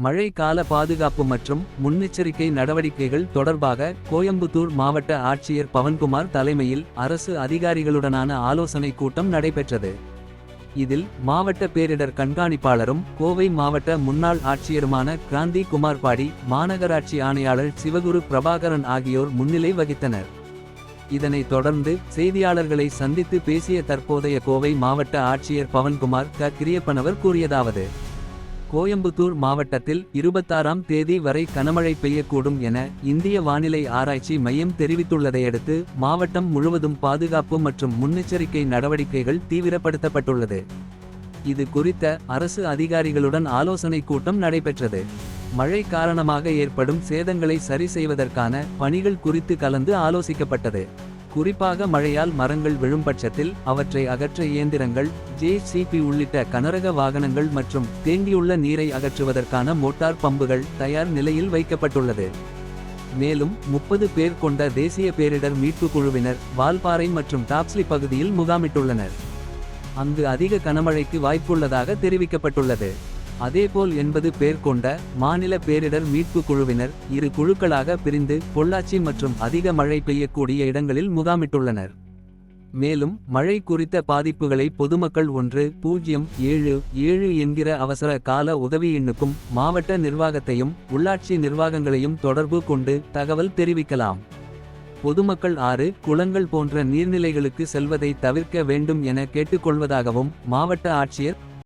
மழை கால பாதுகாப்பு மற்றும் முன்னெச்சரிக்கை நடவடிக்கைகள் தொடர்பாக கோயம்புத்தூர் மாவட்ட ஆட்சியர் பவன்குமார் தலைமையில் அரசு அதிகாரிகளுடனான ஆலோசனைக் கூட்டம் நடைபெற்றது. இதில் மாவட்ட பேரிடர் கண்காணிப்பாளரும் கோவை மாவட்ட முன்னாள் ஆட்சியருமான கிராந்தி குமார்பாடி மாநகராட்சி ஆணையாளர் சிவகுரு பிரபாகரன் ஆகியோர் முன்னிலை வகித்தனர். இதனைத் தொடர்ந்து செய்தியாளர்களை சந்தித்து பேசிய தற்போதைய கோவை மாவட்ட ஆட்சியர் பவன்குமார் க. கிரியப்பனவர் கூறியதாவது கோயம்புத்தூர் மாவட்டத்தில் இருபத்தாறாம் தேதி வரை கனமழை பெய்யக்கூடும் என இந்திய வானிலை ஆராய்ச்சி மையம் தெரிவித்துள்ளதையடுத்து மாவட்டம் முழுவதும் பாதுகாப்பு மற்றும் முன்னெச்சரிக்கை நடவடிக்கைகள் தீவிரப்படுத்தப்பட்டுள்ளது. இது குறித்த அரசு அதிகாரிகளுடன் ஆலோசனை கூட்டம் நடைபெற்றது. மழை காரணமாக ஏற்படும் சேதங்களை சரி செய்வதற்கான பணிகள் குறித்து கலந்து ஆலோசிக்கப்பட்டது. குறிப்பாக மழையால் மரங்கள் விழும் பட்சத்தில் அவற்றை அகற்ற இயந்திரங்கள் ஜேசிபி உள்ளிட்ட கனரக வாகனங்கள் மற்றும் தேங்கியுள்ள நீரை அகற்றுவதற்கான மோட்டார் பம்புகள் தயார் நிலையில் வைக்கப்பட்டுள்ளது. மேலும் முப்பது பேர் கொண்ட தேசிய பேரிடர் மீட்பு குழுவினர் வால்பாறை மற்றும் டாப்ஸ்லி பகுதியில் முகாமிட்டுள்ளனர். அங்கு அதிக கனமழைக்கு வாய்ப்புள்ளதாக தெரிவிக்கப்பட்டுள்ளது. அதேபோல் எண்பது பேர் கொண்ட மாநில பேரிடர் மீட்பு குழுவினர் இரு குழுக்களாக பிரிந்து பொள்ளாச்சி மற்றும் அதிக மழை பெய்யக்கூடிய இடங்களில் முகாமிட்டுள்ளனர். மேலும் மழை குறித்த பாதிப்புகளை பொதுமக்கள் ஒன்று பூஜ்ஜியம் ஏழு ஏழு என்கிற அவசர கால உதவி எண்ணுக்கும் மாவட்ட நிர்வாகத்தையும் உள்ளாட்சி நிர்வாகங்களையும் தொடர்பு கொண்டு தகவல் தெரிவிக்கலாம். பொதுமக்கள் ஆறு குளங்கள் போன்ற நீர்நிலைகளுக்கு செல்வதை தவிர்க்க வேண்டும் என கேட்டுக்கொள்வதாகவும் மாவட்ட ஆட்சியர்